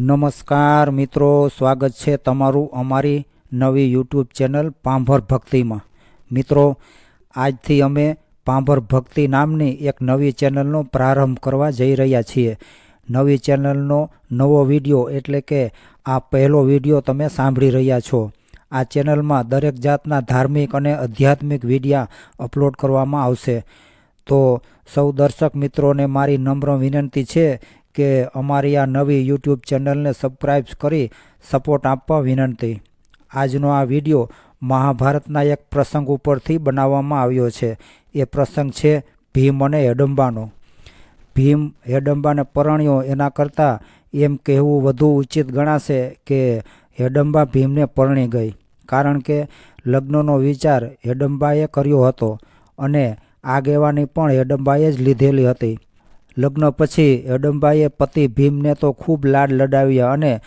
નમસ્કાર મિત્રો, સ્વાગત છે તમારું અમારી નવી યુટ્યુબ ચેનલ પાંભર ભક્તિમાં. મિત્રો, આજથી અમે પાંભર ભક્તિ નામની એક નવી ચેનલનો પ્રારંભ કરવા જઈ રહ્યા છીએ. નવી ચેનલનો નવો વીડિયો એટલે કે આ પહેલો વીડિયો તમે સાંભળી રહ્યા છો. આ ચેનલમાં દરેક જાતના ધાર્મિક અને આધ્યાત્મિક વિડીયા અપલોડ કરવામાં આવશે. તો સૌ દર્શક મિત્રોને મારી નમ્ર વિનંતી છે કે અમારી આ નવી યુટ્યુબ ચેનલને સબસ્ક્રાઈબ કરી સપોર્ટ આપવા વિનંતી. આજનો આ વીડિયો મહાભારતના એક પ્રસંગ ઉપરથી બનાવવામાં આવ્યો છે. એ પ્રસંગ છે ભીમ અને હેડંબાનો. ભીમ હેડંબાને પરણ્યો એના કરતાં એમ કહેવું વધુ ઉચિત ગણાશે કે હેડંબા ભીમને પરણી ગઈ. કારણ કે લગ્નનો વિચાર હેડંબાએ કર્યો હતો અને આગેવાની પણ હેડંબાએ જ લીધેલી હતી. લગ્ન પછી હેડંબાએ પતિ ભીમને તો ખૂબ લાડ લડાવ્યા અને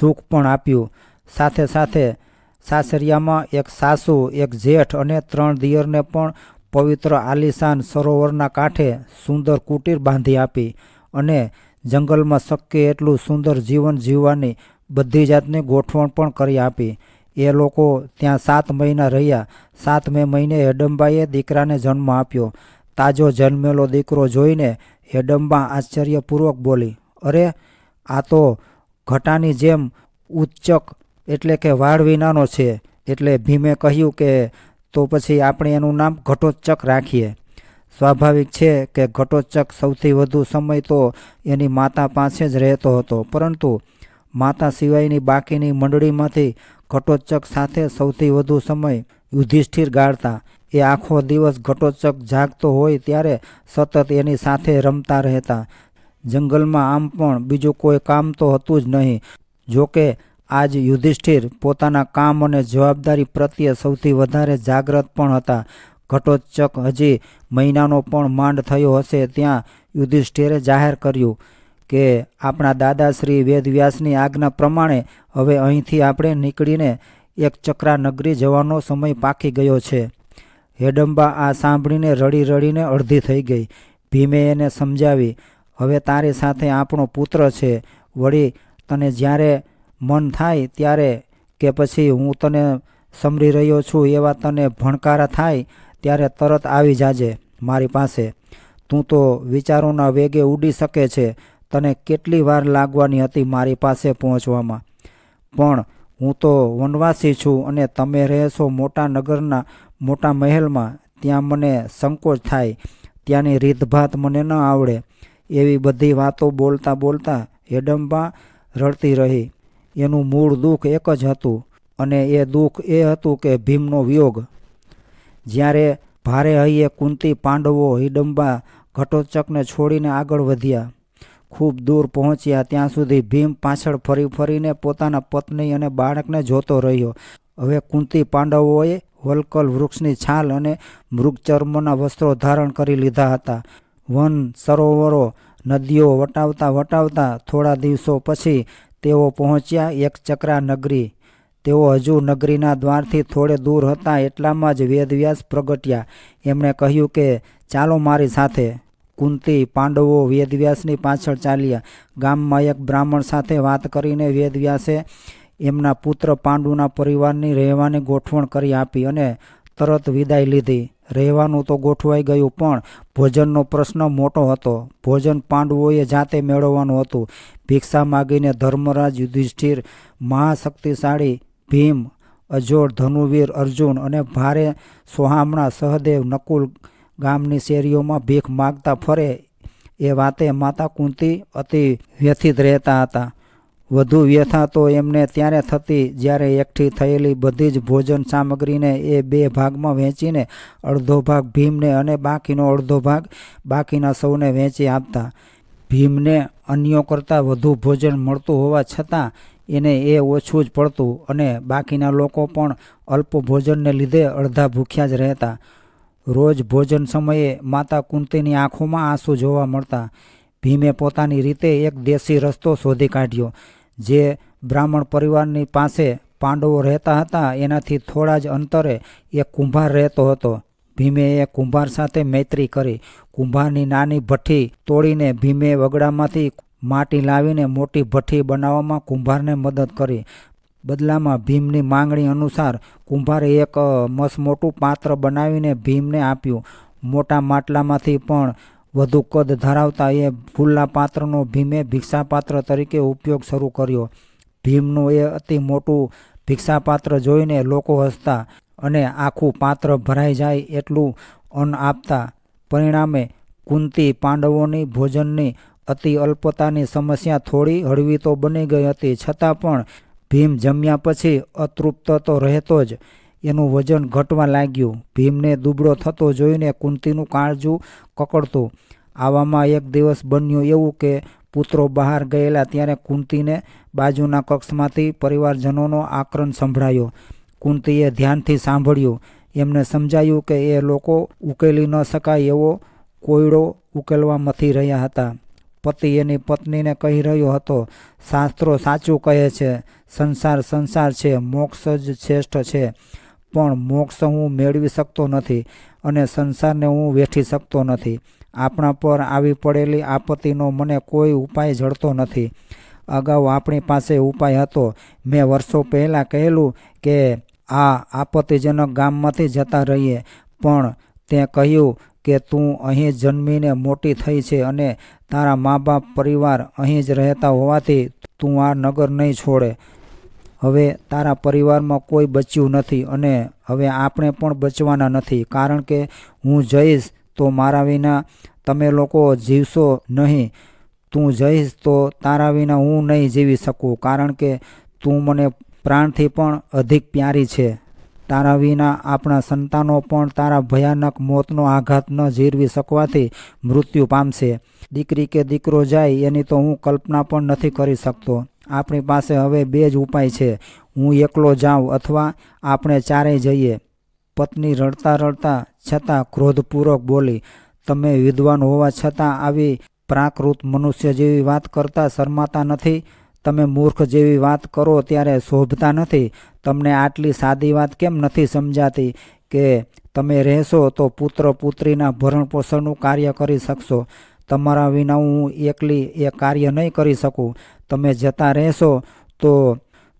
સુખ પણ આપ્યું. સાથે સાથે સાસરિયામાં એક સાસુ, એક જેઠ અને ત્રણ દિયરને પણ પવિત્ર આલિશાન સરોવરના કાંઠે સુંદર કુટીર બાંધી આપી અને જંગલમાં શક્ય એટલું સુંદર જીવન જીવવાની બધી જાતની ગોઠવણ પણ કરી આપી. એ લોકો ત્યાં સાત મહિના રહ્યા. સાતમે મહિને હેડંબાએ દીકરાને જન્મ આપ્યો. તાજો જન્મેલો દીકરો જોઈને હેડંબા આશ્ચર્યપૂર્વક બોલી, અરે, આ તો ઘટાની જેમ ઉચ્ચક એટલે કે વાળ વિનાનો છે. એટલે ભીમે કહ્યું કે, તો પછી આપણે એનું નામ ઘટોત્ચક રાખીએ. સ્વાભાવિક છે કે ઘટોચ્ચક સૌથી વધુ સમય તો એની માતા પાસે જ રહેતો હતો. પરંતુ માતા સિવાયની બાકીની મંડળીમાંથી ઘટોચ્ચક સાથે સૌથી વધુ સમય યુધિષ્ઠિર ગાળતા. એ આખો દિવસ ઘટોચ્ચક જાગતો હોય ત્યારે સતત એની સાથે રમતા રહેતા. જંગલમાં આમ પણ બીજું કોઈ કામ તો હતું જ નહીં. જોકે, આજ યુધિષ્ઠિર પોતાના કામ અને જવાબદારી પ્રત્યે સૌથી વધારે જાગ્રત પણ હતા. ઘટોત્ચક હજી મહિનાનો પણ માંડ થયો હશે ત્યાં યુધિષ્ઠિરે જાહેર કર્યું કે, આપણા દાદાશ્રી વેદવ્યાસની આજ્ઞા પ્રમાણે હવે અહીંથી આપણે નીકળીને એક ચક્રા નગરી જવાનો સમય પાકી ગયો છે. હેડંબા આ સાંભળીને રડી રડીને અડધી થઈ ગઈ. ભીમે એને સમજાવી, હવે તારી સાથે આપણો પુત્ર છે. વળી તને જ્યારે મન થાય ત્યારે કે પછી હું તને સમરી રહ્યો છું એવા તને ભણકારા થાય ત્યારે તરત આવી જાજે મારી પાસે. તું તો વિચારોના વેગે ઉડી શકે છે. તને કેટલી વાર લાગવાની હતી મારી પાસે પહોંચવામાં. પણ હું તો વનવાસી છું અને તમે રહેશો મોટા નગરના મોટા મહેલમાં. ત્યાં મને સંકોચ થાય. ત્યાંની રીતભાત મને ન આવડે. એવી બધી વાતો બોલતા બોલતા હેડમ્બા રડતી રહી. એનું મૂળ દુઃખ એક જ હતું અને એ દુઃખ એ હતું કે ભીમનો વિયોગ. જ્યારે ભારે હૈયે કુંતી પાંડવો હિડંબા ઘટોચકને છોડીને આગળ વધ્યા. ખૂબ દૂર પહોંચ્યા, ત્યાં સુધી ભીમ પાછળ ફરી ફરીને પોતાના પત્ની અને બાળકને જોતો રહ્યો. હવે કુંતી પાંડવોએ વલકલ વૃક્ષની છાલ અને મૃગચર્મના વસ્ત્રો ધારણ કરી લીધા હતા. વન સરોવરો નદીઓ વટાવતા વટાવતા થોડા દિવસો પછી તેઓ પહોંચ્યા એક ચક્રા નગરી. તેઓ હજુ નગરીના દ્વારથી થોડે દૂર હતા એટલામાં જ વેદવ્યાસ પ્રગટ્યા. એમણે કહ્યું કે, ચાલો મારી સાથે. કુંતી, પાંડવો, વેદવ્યાસની પાછળ ચાલ્યા. ગામમાં એક બ્રાહ્મણ સાથે વાત કરીને વેદવ્યાસે એમના પુત્ર પાંડુના પરિવારની રહેવાની ગોઠવણ કરી આપી અને તરત વિદાય લીધી. રહેવાનું તો ગોઠવાઈ ગયું, પણ ભોજનનો પ્રશ્ન મોટો હતો. ભોજન પાંડવોએ જાતે મેળવવાનું હતું. ભિક્ષા માગીને ધર્મરાજ યુધિષ્ઠિર, મહાશક્તિશાળી ભીમ, અજોડ, ધનુવીર, અર્જુન અને ભારે સોહામણા સહદેવ નકુલ ગામની શેરીઓમાં ભીખ માગતા ફરે એ વાતે માતા કુંતી અતિ વ્યથિત રહેતા હતા. વધુ વ્યથા તો એમને ત્યારે થતી જ્યારે એકઠી થયેલી બધી જ ભોજન સામગ્રીને એ બે ભાગમાં વહેંચીને અડધો ભાગ ભીમને અને બાકીનો અડધો ભાગ બાકીના સૌને વહેંચી આપતા. ભીમને અન્યો કરતાં વધુ ભોજન મળતું હોવા છતાં એને એ ઓછું જ પડતું અને બાકીના લોકો પણ અલ્પ ભોજનને લીધે અડધા ભૂખ્યા જ રહેતા. રોજ ભોજન સમયે માતા કુંતીની આંખોમાં આંસુ જોવા મળતા ભીમે પોતાની રીતે એક દેશી રસ્તો શોધી કાઢ્યો, જે બ્રાહ્મણ પરિવારની પાસે પાંડવો રહેતા હતા, એનાથી થોડા જ અંતરે એક કુંભાર રહેતો હતો. ભીમે એ કુંભાર સાથે મૈત્રી કરી, કુંભારની નાની ભઠ્ઠી તોડીને ભીમે વગડામાંથી માટી લાવીને મોટી ભઠ્ઠી બનાવવામાં કુંભારને મદદ કરી. બદલામાં ભીમની માંગણી અનુસાર કુંભારે એક મસમોટું પાત્ર બનાવીને ભીમને આપ્યું. મોટા માટલામાંથી પણ વધુ કદ ધરાવતા એ ફૂલના પાત્રનો ભીમે ભિક્ષાપાત્ર તરીકે ઉપયોગ શરૂ કર્યો. ભીમનું એ અતિ મોટું ભિક્ષાપાત્ર જોઈને લોકો હસતા અને આખું પાત્ર ભરાઈ જાય એટલું અન્ન આપતા. પરિણામે કુંતી પાંડવોની ભોજનની અતિ અલ્પતાની સમસ્યા થોડી હળવી તો બની ગઈ હતી, છતાં પણ ભીમ જમ્યા પછી અતૃપ્ત તો રહેતો જ. એનું વજન ઘટવા લાગ્યું. ભીમને દુબળો થતો જોઈને કુંતીનું કાળજું કકડતું. આવામાં એક દિવસ બન્યું એવું કે પુત્રો બહાર ગયેલા ત્યારે કુંતીને બાજુના કક્ષમાંથી પરિવારજનોનો આક્રમ સંભળાયો. કુંતીએ ધ્યાનથી સાંભળ્યું. એમને સમજાયું કે એ લોકો ઉકેલી ન શકાય એવો કોયડો ઉકેલવા મથી રહ્યા હતા. પતિ એની પત્નીને કહી રહ્યો હતો, શાસ્ત્રો સાચું કહે છે, સંસાર સંસાર છે, મોક્ષ જ શ્રેષ્ઠ છે, પણ મોક્ષ હું મેળવી શકતો નથી અને સંસારને હું વેઠી શકતો નથી. આપણા પર આવી પડેલી આપત્તિનો મને કોઈ ઉપાય જડતો નથી. અગાઉ આપણી પાસે ઉપાય હતો. મેં વર્ષો પહેલાં કહેલું કે આ આપત્તિજનક ગામમાંથી જતા રહીએ, પણ તે કહ્યું કે તું અહીં જન્મીને મોટી થઈ છે અને તારા મા બાપ પરિવાર અહીં જ રહેતા હોવાથી તું આ નગર નહીં છોડે. હવે તારા પરિવારમાં કોઈ બચ્યું નથી અને હવે આપણે પણ બચવાના નથી. કારણ કે હું જઈશ તો મારા વિના તમે લોકો જીવશો નહીં. તું જઈશ તો તારા વિના હું નહીં જીવી શકું. કારણ કે તું મને પ્રાણથી પણ અધિક પ્યારી છે. તારા વિના આપણા સંતાનો પણ તારા ભયાનક મોતનો આઘાત ન જીરવી શકવાથી મૃત્યુ પામશે. દીકરી કે દીકરો જાય એની તો હું કલ્પના પણ નથી કરી શકતો. આપણી પાસે હવે બે જ ઉપાય છે. હું એકલો જાઉં અથવા આપણે ચારેય જઈએ. પત્ની રડતા રડતા છતાં ક્રોધપૂર્વક બોલી, તમે વિદ્વાન હોવા છતાં આવી પ્રાકૃત મનુષ્ય જેવી વાત કરતા શરમાતા નથી? તમે મૂર્ખ જેવી વાત કરો ત્યારે શોભતા નથી. તમને આટલી સાદી વાત કેમ નથી સમજાતી કે તમે રહેશો તો પુત્ર પુત્રીના ભરણ પોષણનું કાર્ય કરી શકશો? તમારા વિના હું એકલી એ કાર્ય નહીં કરી શકું. તમે જતા રહેશો તો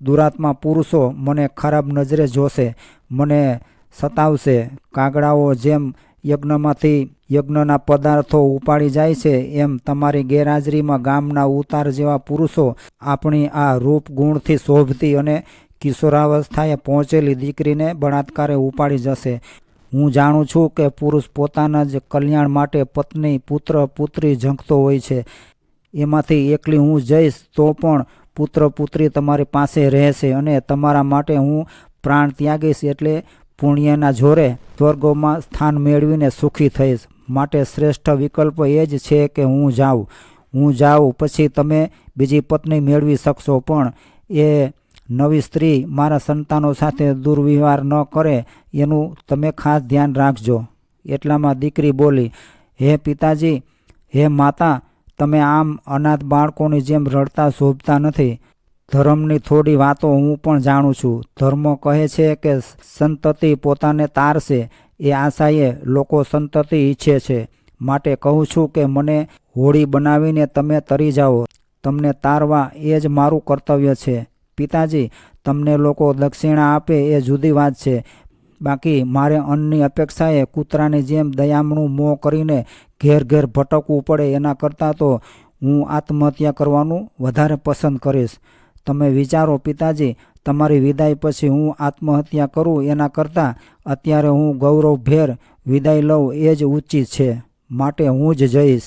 દુરાત્મા પુરુષો મને ખરાબ નજરે જોશે, મને સતાવશે. કાગડાઓ જેમ યજ્ઞમાંથી યજ્ઞના પદાર્થો ઉપાડી જાય છે એમ તમારી ગેરહાજરીમાં ગામના ઉતાર જેવા પુરુષો આપણી આ રૂપ ગુણથી શોભતી અને કિશોરાવસ્થાએ પહોંચેલી દીકરીને બળાત્કારે ઉપાડી જશે. હું જાણું છું કે પુરુષ પોતાના જ કલ્યાણ માટે પત્ની, પુત્ર, પુત્રી ઝંખતો હોય છે. એમાંથી એકલી હું જઈશ તો પણ પુત્ર, પુત્રી તમારી પાસે રહેશે અને તમારા માટે હું પ્રાણ ત્યાગીશ એટલે પુણ્યના જોરે સ્વર્ગોમાં સ્થાન મેળવીને સુખી થઈશ. માટે શ્રેષ્ઠ વિકલ્પ એ જ છે કે હું જાઉં. હું જાઉં પછી તમે બીજી પત્ની મેળવી શકશો, પણ એ નવી સ્ત્રી મારા સંતાનો સાથે દુર્વ્યવહાર ન કરે એનું તમે ખાસ ધ્યાન રાખજો. એટલામાં દીકરી બોલી, હે પિતાજી, હે માતા, તમે આમ અનાથ બાળકોની જેમ રડતા શોભતા નથી. ધર્મની થોડી વાતો હું પણ જાણું છું. ધર્મ કહે છે કે સંતતિ પોતાને તારશે, એ આશાએ લોકો સંતતિ ઈચ્છે છે. માટે કહું છું કે મને હોળી બનાવીને તમે તરી જાઓ. તમને તારવા એ જ મારું કર્તવ્ય છે. પિતાજી, તમને લોકો દક્ષિણા આપે એ જુદી વાત છે. બાકી મારે અન્નની અપેક્ષાએ કૂતરાની જેમ દયામણું મોં કરીને ઘેર ઘેર ભટકવું પડે એના કરતાં તો હું આત્મહત્યા કરવાનું વધારે પસંદ કરીશ. તમે વિચારો પિતાજી, તમારી વિદાય પછી હું આત્મહત્યા કરું, એના કરતાં અત્યારે હું ગૌરવભેર વિદાય લઉં, એ જ ઉચિત છે, માટે હું જ જઈશ.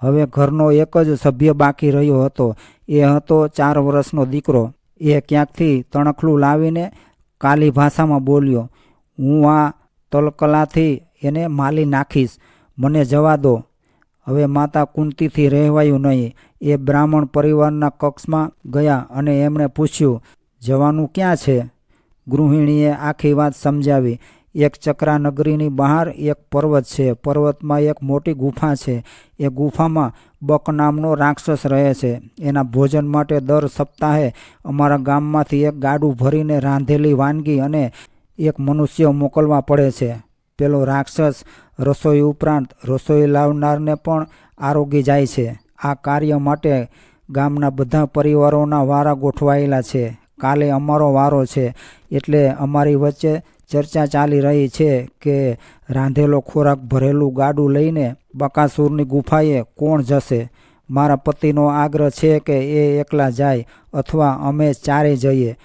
હવે ઘરનો એક જ સભ્ય બાકી રહ્યો હતો. એ હતો ચાર વર્ષનો દીકરો. એ ક્યાંકથી તણખલું લાવીને કાલી ભાષામાં બોલ્યો, હું આ તલકલાથી એને માલી નાખીશ. મને જવા દો. હવે માતા કુંતીથી રહેવાયું નહીં. એ બ્રાહ્મણ પરિવારના કક્ષમાં ગયા અને એમણે પૂછ્યું, જવાનું ક્યાં છે? ગૃહિણીએ આખી વાત સમજાવી. એક ચક્રા નગરીની બહાર એક પર્વત છે. પર્વતમાં એક મોટી ગુફા છે. એ ગુફામાં બક નામનો રાક્ષસ રહે છે. એના ભોજન માટે દર સપ્તાહે અમારા ગામમાંથી એક ગાડું ભરીને રાંધેલી વાનગી અને એક મનુષ્ય મોકલવા પડે છે. પેલો રાક્ષસ રસોઈ ઉપરાંત રસોઈ લાવનારને પણ આરોગી જાય છે. આ કાર્ય માટે ગામના બધા પરિવારોના વારા ગોઠવાયેલા છે. કાલે અમારો વારો છે. એટલે અમારી વચ્ચે ચર્ચા ચાલી રહી છે કે રાંધેલો ખોરાક ભરેલું ગાડું લઈને બકાસુરની ગુફાએ કોણ જશે? મારા પતિનો આગ્રહ છે કે એ એકલા જાય અથવા અમે ચારે જઈએ.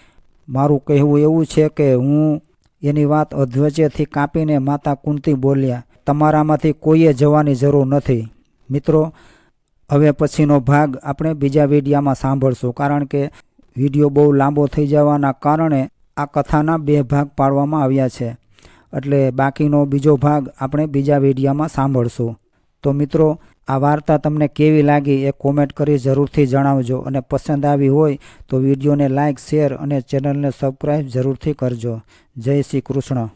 મારું કહેવું એવું છે કે હું એની વાત અધવચ્ચેથી કાપીને માતા કુંતી બોલ્યા, તમારામાંથી કોઈએ જવાની જરૂર નથી. મિત્રો, હવે પછીનો ભાગ આપણે બીજા વિડીયામાં સાંભળશું, કારણ કે વીડિયો બહુ લાંબો થઈ જવાના કારણે આ કથાના બે ભાગ પાડવામાં આવ્યા છે. એટલે બાકીનો બીજો ભાગ આપણે બીજા વિડીયામાં સાંભળશું. તો મિત્રો આ વાર્તા તમને કેવી લાગી એ કોમેન્ટ કરી જરૂરથી જણાવજો અને પસંદ આવી હોય તો વિડીયોને લાઇક શેર અને ચેનલને સબસ્ક્રાઈબ જરૂરથી કરજો. જય શ્રી કૃષ્ણ.